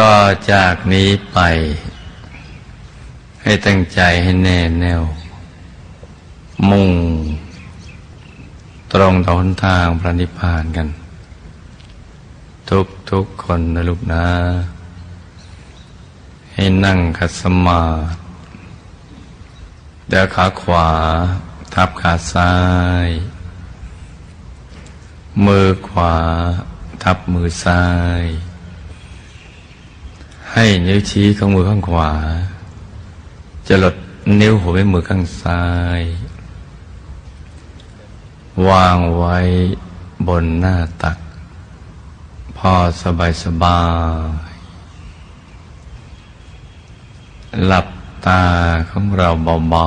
ต่อจากนี้ไป ให้ตั้งใจให้แน่แน่ว มุ่ง ตรงต่อหนทางพระนิพพานกัน ทุกทุกคนนะลูกนะ ให้นั่งขัดสมาธิเดี๋ยวขาขวา ทับขาซ้าย มือขวา ทับมือซ้าย ให้นิ้วชี้ของมือข้างขวา จะหลดนิ้วหัวแม่มือข้างซ้าย วางไว้บนหน้าตัก พอสบายสบาย หลับตาของเราเบา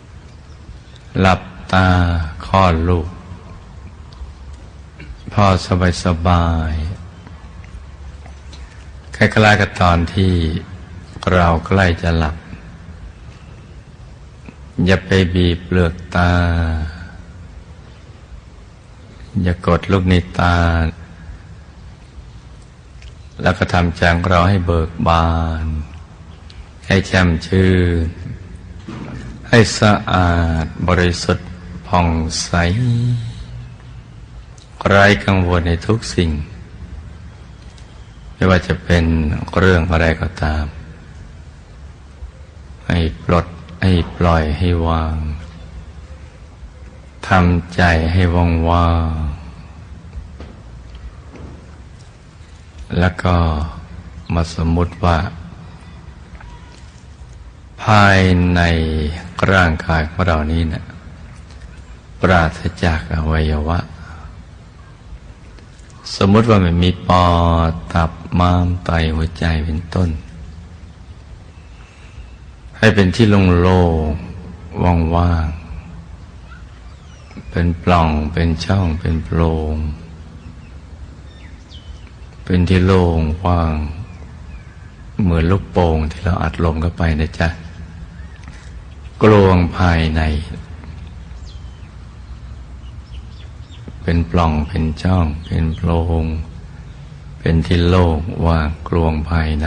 ๆ หลับตาคลอดลูก พอสบายสบาย คล้ายๆกับตอนที่เราใกล้จะหลับ อย่าไปบีบเปลือกตา อย่ากดลูกในตา แล้วก็ทำใจของเราให้เบิกบาน ให้แจ่มชื่น ให้สะอาดบริสุทธิ์ผ่องใส ไร้กังวลในทุกสิ่ง ไม่ว่าจะเป็นเรื่องอะไรก็ตาม ให้ปลดให้ปล่อยให้วางทำใจให้ว่างว่างแล้วก็มาสมมุติว่า ภายในร่างกายของเรานี้เนะี่ยปราศจากอวัยวะ สมมติว่ามันมีปอดตับม้ามไตหัวใจเป็นต้น ให้เป็นที่โล่งว่างๆเป็นปล่องเป็นช่องเป็นโปร่งเป็นที่โล่งว่าง เหมือนลูกโป่งที่เราอัดลมเข้าไปนะจ๊ะกลวงภายใน เป็นปล่องเป็นช่อง เป็นโปร่งเป็นที่โล่งว่างกลวงภายใน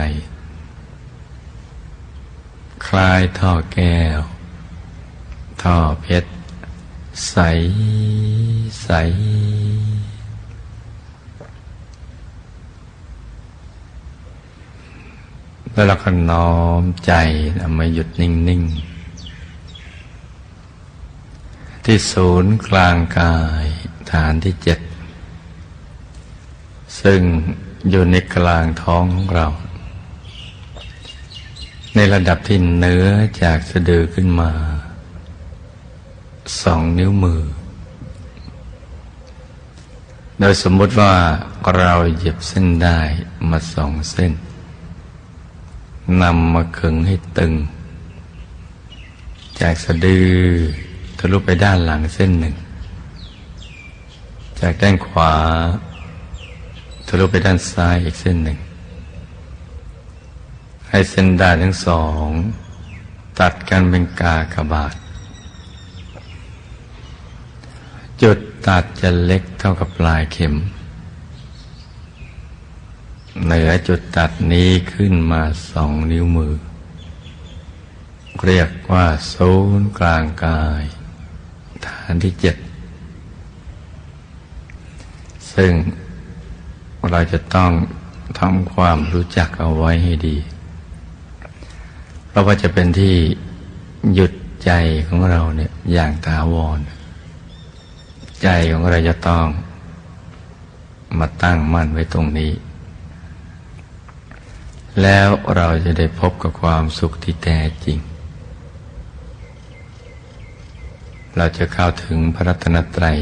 คล้ายท่อแก้ว ท่อเพชร ใส ใส แล้วเราก็น้อมใจมาหยุดนิ่ง ๆที่ศูนย์กลางกาย ฐานที่เจ็ด ซึ่งอยู่ในกลางท้องของเรา ในระดับที่เนื้อจากสะดือขึ้นมาสองนิ้วมือ โดยสมมติว่าเราเหยียบเส้นได้มาสองเส้นนำมาขึงให้ตึง จากสะดือทะลุไปด้านหลังเส้นหนึ่ง จากด้านขวาทะลุไปด้านซ้ายอีกเส้นหนึ่ง ให้เส้นด้านทั้งสอง ตัดกันเป็นกากบาท จุดตัดจะเล็กเท่ากับปลายเข็ม เหนือจุดตัดนี้ขึ้นมาสองนิ้วมือ เรียกว่าศูนย์กลางกาย ฐานที่เจ็ด ซึ่งเราจะต้องทำความรู้จักเอาไว้ให้ดี เพราะว่าจะเป็นที่หยุดใจของเราเนี่ยอย่างถาวร ใจของเราจะต้องมาตั้งมั่นไว้ตรงนี้ แล้วเราจะได้พบกับความสุขที่แท้จริง เราจะเข้าถึงพระรัตนตรัย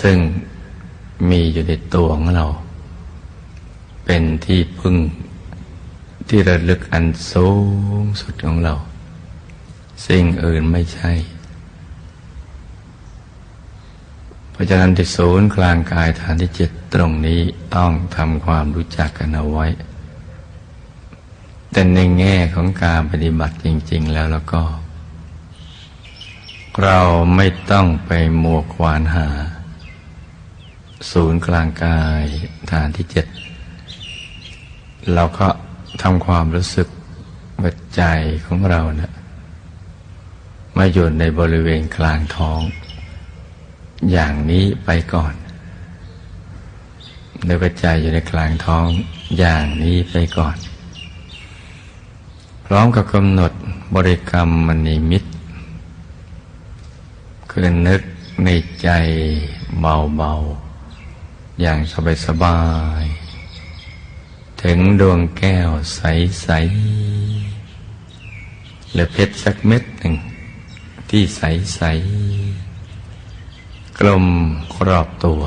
ซึ่งมีอยู่ในตัวของเรา เป็นที่พึ่งที่ระลึกอันสูงสุดของเรา สิ่งอื่นไม่ใช่ เพราะฉะนั้นที่ศูนย์กลางกายฐานที่เจ็ดตรงนี้ต้องทำความรู้จักกันเอาไว้ แต่ในแง่ของการปฏิบัติจริง ๆ แล้วแล้วก็ เราไม่ต้องไปมัวควานหา ศูนย์กลางกายฐานที่เจ็ดเราก็ทำความรู้สึกว่าใจของเราเนะี่ยมาอยู่ในบริเวณกลางท้อง อย่างนี้ไปก่อนในกระจายอยู่ในกลางท้องอย่างนี้ไปก่อน พร้อมกับกำหนดบริกรรมมณีมิตรคือนึกในใจเบาๆ อย่างสบายๆถึงดวงแก้วใส ๆ หรือเพชรสักเม็ดหนึ่ง ที่ใส ๆ กลมครอบตัว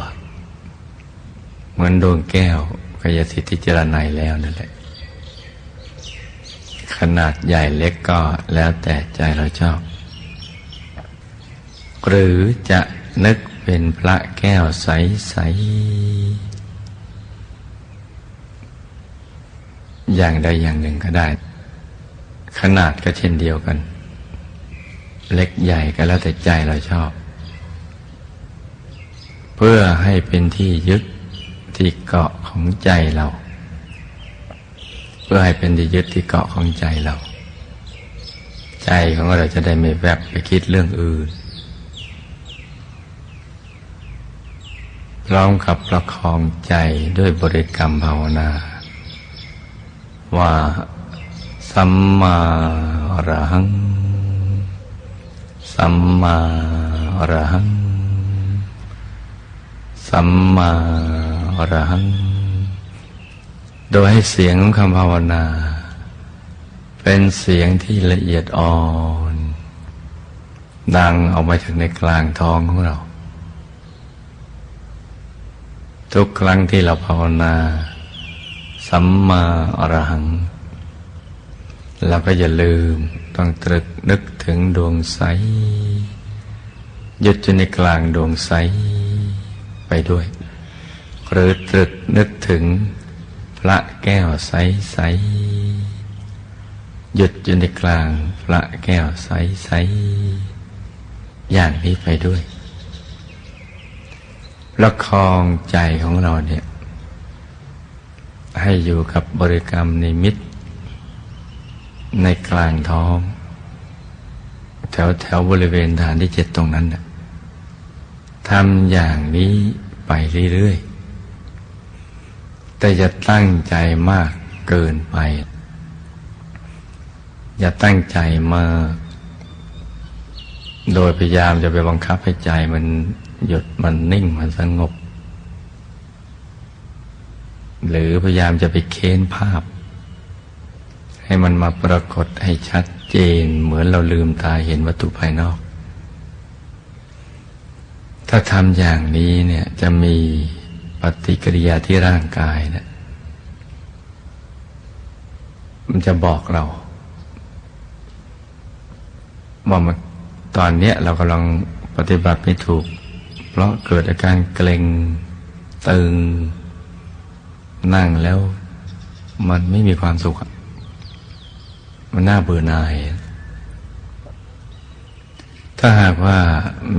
เหมือนดวงแก้วกายสิทธิจรนัยแล้วนั่นแหละ ขนาดใหญ่เล็กก็แล้วแต่ใจเราชอบ หรือจะนึก เป็นพระแก้วใส ๆ อย่างใดอย่างหนึ่งก็ได้ ขนาดก็เช่นเดียวกัน เล็กใหญ่ก็แล้วแต่ใจเราชอบ เพื่อให้เป็นที่ยึดที่เกาะของใจเรา เพื่อให้เป็นที่ยึดที่เกาะของใจเรา ใจของเราจะได้ไม่แวบไปคิดเรื่องอื่น ร้องกับประคองใจด้วยบริกรรมภาวนา ว่าสัมมาอรหัง สัมมาอรหัง สัมมาอรหัง โดยให้เสียงของคำภาวนา เป็นเสียงที่ละเอียดอ่อน ดังออกมาจากในกลางท้องของเรา ทุกครั้งที่เราภาวนา สัมมาอรหัง เราก็อย่าลืมต้องตรึกนึกถึงดวงใสหยุดอยู่ในกลางดวงใสไปด้วย หรือตรึกนึกถึงพระแก้วใสใสหยุดอยู่ในกลางพระแก้วใสใสอย่างนี้ไปด้วย ประคองใจของเราเนี่ยให้อยู่กับบริกรรมในมิตร ในกลางท้อง แถวแถวบริเวณฐานที่เจ็ดตรงนั้นนะทำอย่างนี้ไปเรื่อยๆ แต่จะตั้งใจมากเกินไป อย่าตั้งใจมาก โดยพยายามจะไปบังคับให้ใจมัน หยุดมันนิ่งมันสงบ หรือพยายามจะไปเค้นภาพ ให้มันมาปรากฏให้ชัดเจนเหมือนเราลืมตาเห็นวัตถุภายนอก ถ้าทำอย่างนี้เนี่ยจะมีปฏิกิริยาที่ร่างกายเนะมันจะบอกเรา ว่ามันตอนเนี้ยเรากำลังปฏิบัติไม่ถูก เพราะเกิดอาการเกร็งตึง นั่งแล้ว มันไม่มีความสุข มันน่าเบื่อหน่าย ถ้าหากว่า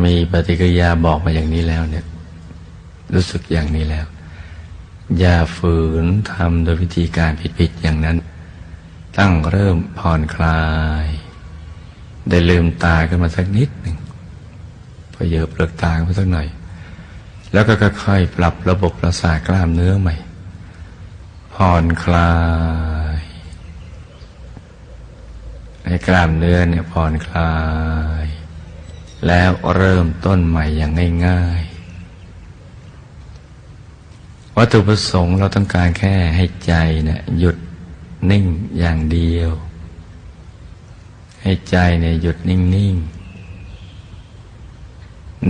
มีปฏิกิริยาบอกมาอย่างนี้แล้วเนี่ย รู้สึกอย่างนี้แล้ว อย่าฝืนทำโดยวิธีการผิดๆอย่างนั้น ตั้งเริ่มผ่อนคลาย ได้ลืมตาขึ้นมาสักนิดหนึ่ง เยอเปลือกตาไปสักหน่อย แล้วก็ค่อยๆปรับระบบประสาทกล้ามเนื้อใหม่ ผ่อนคลายให้กล้ามเนื้อเนี่ยผ่อนคลาย แล้วเริ่มต้นใหม่อย่างง่ายๆ วัตถุประสงค์เราต้องการแค่ให้ใจเนี่ยหยุดนิ่งอย่างเดียว ให้ใจเนี่ยหยุดนิ่งๆ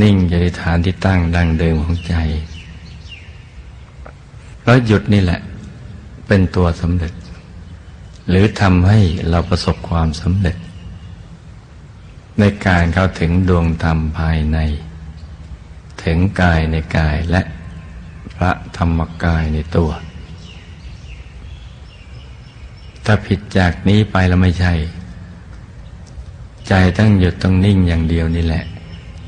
นิ่งอยู่ในฐานที่ตั้งดังเดิมของใจแล้วหยุดนี่แหละ เป็นตัวสำเร็จ หรือทำให้เราประสบความสำเร็จ ในการเข้าถึงดวงธรรมภายใน ถึงกายในกายและพระธรรมกายในตัว ถ้าผิดจากนี้ไปแล้วไม่ใช่ ใจต้องหยุดต้องนิ่งอย่างเดียวนี่แหละ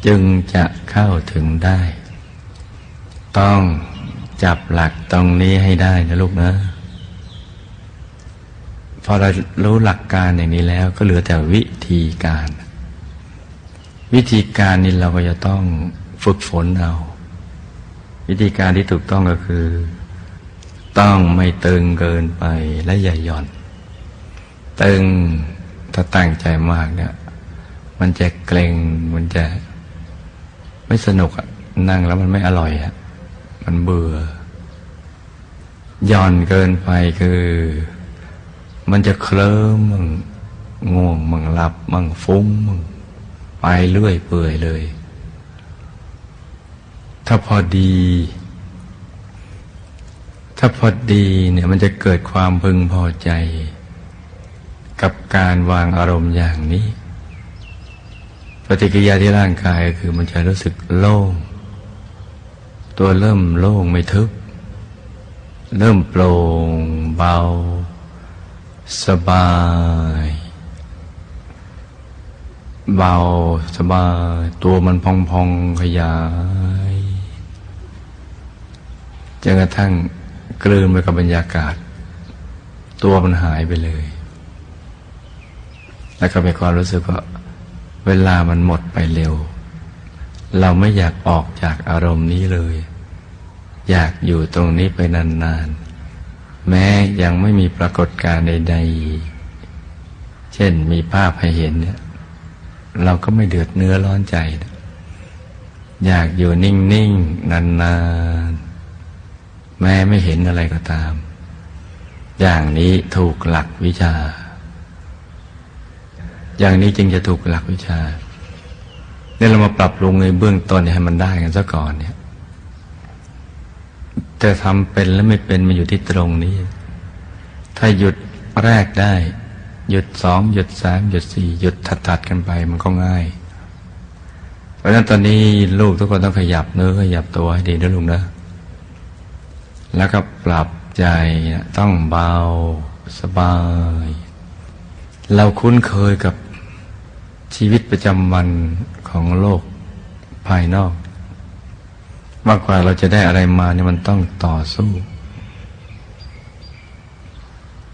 จึงจะเข้าถึงได้ ต้องจับหลักตรงนี้ให้ได้นะลูกนะ พอเรารู้หลักการอย่างนี้แล้วก็เหลือแต่วิธีการ วิธีการนี้เราก็จะต้องฝึกฝนเอา วิธีการที่ถูกต้องก็คือ ต้องไม่ตึงเกินไปและอย่าหย่อน ตึงถ้าตั้งใจมากเนี่ยมันจะเกรงมันจะ ไม่สนุกอะนั่งแล้วมันไม่อร่อยอะมันเบื่อย่อนเกินไปคือ มันจะเคลิ้มมึงง่วงมึงหลับมึงฟุ้งมึงไปเรื่อยเปื่อยเลย ถ้าพอดี ถ้าพอดีเนี่ยมันจะเกิดความพึงพอใจ กับการวางอารมณ์อย่างนี้ ปฏิกิริยาที่ร่างกายคือมันจะรู้สึกโล่ง ตัวเริ่มโล่งไม่ทึบ เริ่มโปร่งเบา สบาย เบาสบาย ตัวมันพองพองขยายจนกระทั่งกลืนไปกับบรรยากาศ ตัวมันหายไปเลย แล้วก็มีความรู้สึกว่า เวลามันหมดไปเร็ว เราไม่อยากออกจากอารมณ์นี้เลย อยากอยู่ตรงนี้ไปนานๆ แม้ยังไม่มีปรากฏการณ์ใดๆ เช่นมีภาพให้เห็นเนี่ยเราก็ไม่เดือดเนื้อร้อนใจ อยากอยู่นิ่งๆ นานๆ แม้ไม่เห็นอะไรก็ตาม อย่างนี้ถูกหลักวิชา อย่างนี้จึงจะถูกหลักวิชาเนี่ยเรามาปรับปรุงในเบื้องต้นให้มันได้กันซะก่อนเนี่ยแต่ทำเป็นและไม่เป็นมาอยู่ที่ตรงนี้ ถ้าหยุดแรกได้ หยุดสองหยุดสามหยุดสี่หยุดถัดๆกันไปมันก็ง่าย เพราะฉะนั้นตอนนี้ลูกทุกคนต้องขยับเนื้อขยับตัวให้ดีนะลูกนะแล้วก็ปรับใจต้องเบาสบาย เราคุ้นเคยกับ ชีวิตประจำวันของโลกภายนอก มากกว่าเราจะได้อะไรมาเนี่ยมันต้องต่อสู้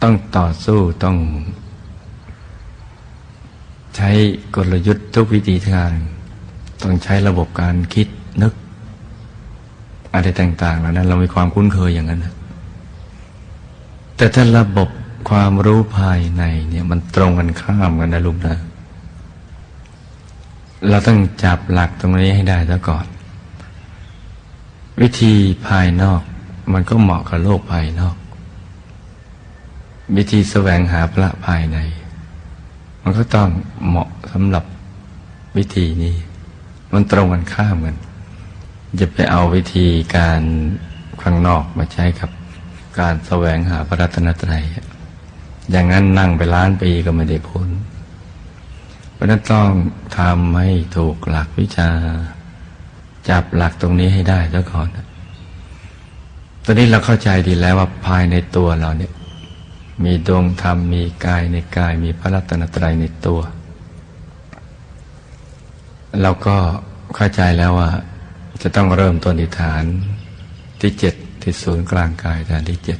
ต้องต่อสู้ต้อง ใช้กลยุทธ์ทุกวิธีทาง ต้องใช้ระบบการคิดนึก อะไรต่าง ๆ เหล่านั้น เรามีความคุ้นเคยอย่างนั้นนะแต่ถ้าระบบความรู้ภายในเนี่ยมันตรงกันข้ามกันนะลูกนะ เราต้องจับหลักตรงนี้ให้ได้ซะก่อน วิธีภายนอกมันก็เหมาะกับโลกภายนอก วิธีแสวงหาพระภายใน มันก็ต้องเหมาะสำหรับวิธีนี้ มันตรงกันข้ามกันจะไปเอาวิธีการข้างนอกมาใช้กับการแสวงหาพระรัตนตรัยอย่างนั้นนั่งไปล้านปีก็ไม่ได้พ้น ราะนั้นต้องทำให้ถูกหลักวิชา จับหลักตรงนี้ให้ได้ซะก่อน ตอนนี้เราเข้าใจดีแล้วว่าภายในตัวเราเนี่ย มีดวงธรรมมีกายในกาย มีพระรัตนตรัยในตัว เราก็เข้าใจแล้วว่า จะต้องเริ่มต้นที่ฐานที่เจ็ดที่ศูนย์กลางกายฐานที่เจ็ด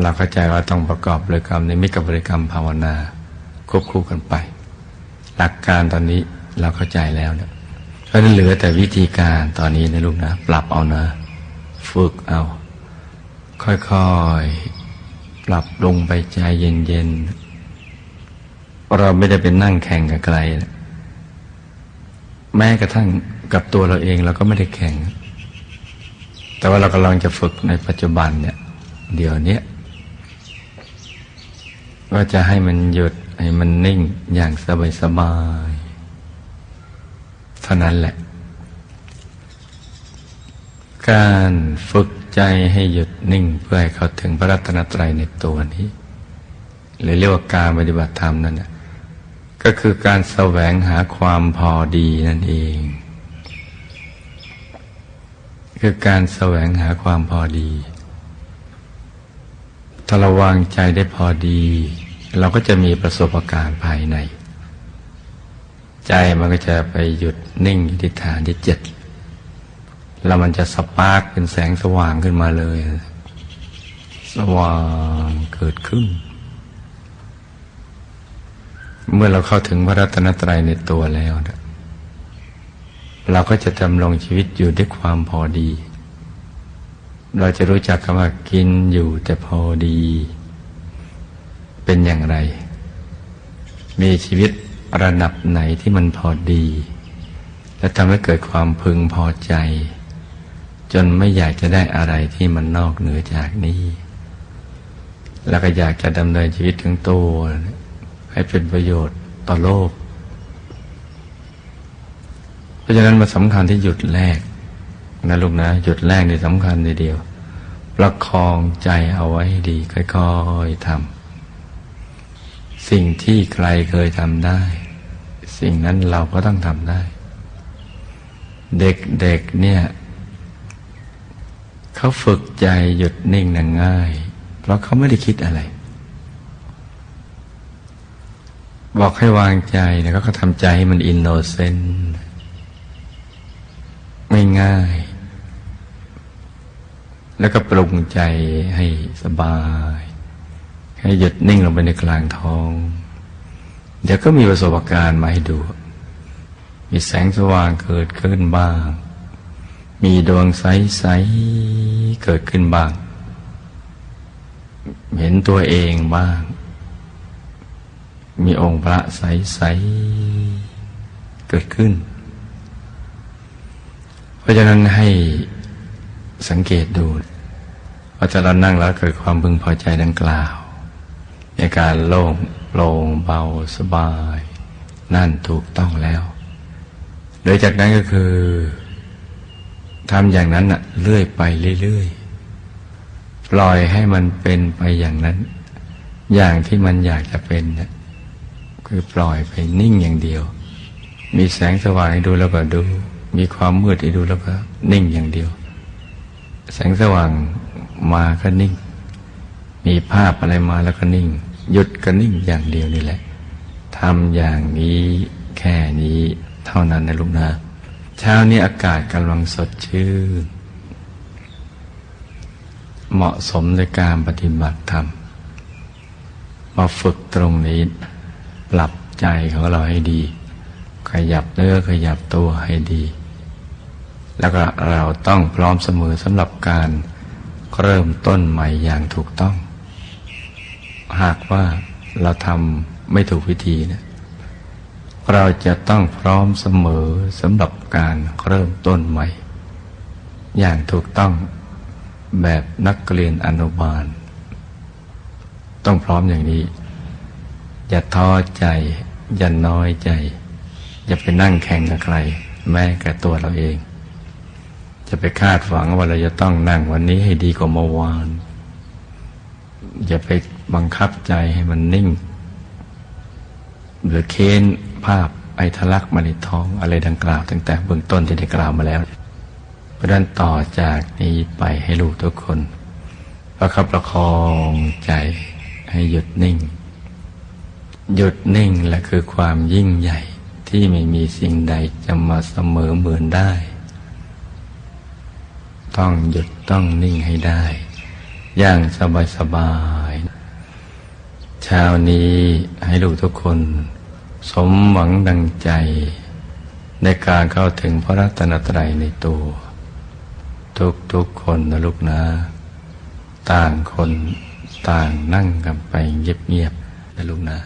เราเข้าใจว่าต้องประกอบบริกรรมในมิตกับบริกรรมภาวนา ควบคู่กันไป หลักการตอนนี้เราเข้าใจแล้วเนี่ยเพราะนั้นเหลือแต่วิธีการตอนนี้นะลูกนะ ปรับเอานะ ฝึกเอา ค่อยๆ ปรับลงไปใจเย็นๆ เราไม่ได้เป็นนั่งแข่งกับใครนะแม้กระทั่งกับตัวเราเองเราก็ไม่ได้แข่ง แต่ว่าเรากำลังจะฝึกในปัจจุบันเนี่ย เดี๋ยวนี้ว่าจะให้มันหยุด ให้มันนิ่งอย่างสบายๆเท่านั้นแหละ การฝึกใจให้หยุดนิ่งเพื่อให้เขาถึงพระรัตนตรัยในตัวนี้ หรือเรียกว่าการปฏิบัติธรรมนั่นนะก็คือการแสวงหาความพอดีนั่นเอง คือการแสวงหาความพอดีถ้าเราวางใจได้พอดี เราก็จะมีประสบการณ์ภายใน ใจมันก็จะไปหยุดนิ่งที่ฐานที่เจ็ดแล้วมันจะสปาร์กเป็นแสงสว่างขึ้นมาเลย สว่างเกิดขึ้น เมื่อเราเข้าถึงพระรัตนตรัยในตัวแล้วนะเราก็จะดำรงชีวิตอยู่ด้วยความพอดี เราจะรู้จักคำว่ากินอยู่แต่พอดี เป็นอย่างไร มีชีวิตระดับไหนที่มันพอดี และทำให้เกิดความพึงพอใจ จนไม่อยากจะได้อะไรที่มันนอกเหนือจากนี้ แล้วก็อยากจะดำเนินชีวิตทั้งตัวให้เป็นประโยชน์ต่อโลก เพราะฉะนั้นมันสำคัญที่หยุดแรกนะลูกนะ หยุดแรกนี่สำคัญทีเดียว ประคองใจเอาไว้ให้ดีค่อยๆทำ สิ่งที่ใครเคยทำได้ สิ่งนั้นเราก็ต้องทำได้ เด็กๆเนี่ย เขาฝึกใจหยุดนิ่งนังง่าย เพราะเขาไม่ได้คิดอะไร บอกให้วางใจนะเขาก็ทำใจให้มันอินโนเซนต์ไม่ง่าย แล้วก็ปรุงใจให้สบาย ให้หยุดนิ่งลงไปในกลางท้อง เดี๋ยวก็มีประสบการณ์มาให้ดู มีแสงสว่างเกิดขึ้นบ้าง มีดวงใสๆเกิดขึ้นบ้าง เห็นตัวเองบ้าง มีองค์พระใสๆเกิดขึ้น เพราะฉะนั้นให้สังเกตดูว่าจะเรานั่งแล้วเกิดความพึงพอใจดังกล่าว ในการโล่งโปร่งเบาสบาย นั่นถูกต้องแล้ว โดยจากนั้นก็คือทำอย่างนั้นน่ะเรื่อยไปเรื่อยๆ ปล่อยให้มันเป็นไปอย่างนั้น อย่างที่มันอยากจะเป็นน่ะคือปล่อยไปนิ่งอย่างเดียว มีแสงสว่างให้ดูแล้วก็ดู มีความมืดให้ดูแล้วก็นิ่งอย่างเดียว แสงสว่างมาก็นิ่ง มีภาพอะไรมาแล้วก็นิ่ง หยุดก็นิ่งอย่างเดียวนี่แหละทำอย่างนี้แค่นี้เท่านั้นนะลูกนะเช้านี้อากาศกำลังสดชื่น เหมาะสมในการปฏิบัติธรรม มาฝึกตรงนี้ ปรับใจของเราให้ดี ขยับเนื้อขยับตัวให้ดี แล้วก็เราต้องพร้อมเสมอสำหรับการเริ่มต้นใหม่อย่างถูกต้อง หากว่าเราทำไม่ถูกวิธีเนะเราจะต้องพร้อมเสมอสำหรับการเริ่มต้นใหม่ อย่างถูกต้องแบบนักเรียนอนุบาล ต้องพร้อมอย่างนี้ อย่าท้อใจ อย่าน้อยใจ อย่าไปนั่งแข่งกับใคร แม้กับตัวเราเอง จะไปคาดหวังว่าเราจะต้องนั่งวันนี้ให้ดีกว่าเมื่อวาน อย่าไป บังคับใจให้มันนิ่ง หรือเค้นภาพไอทะลักมาในท้องอะไรดังกล่าวตั้งแต่เบื้องต้นที่ได้กล่าวมาแล้ว เพราะนั้นต่อจากนี้ไปให้ลูกทุกคนประคับประคองใจให้หยุดนิ่ง หยุดนิ่งและคือความยิ่งใหญ่ที่ไม่มีสิ่งใดจะมาเสมอเหมือนได้ ต้องหยุดต้องนิ่งให้ได้ อย่างสบายสบาย เช้านี้ให้ลูกทุกคน สมหวังดังใจ ในการเข้าถึงพระรัตนตรัยในตัว ทุกทุกๆคนนะลูกนะ ต่างคนต่างนั่งกันไปเงียบๆนะลูกนะ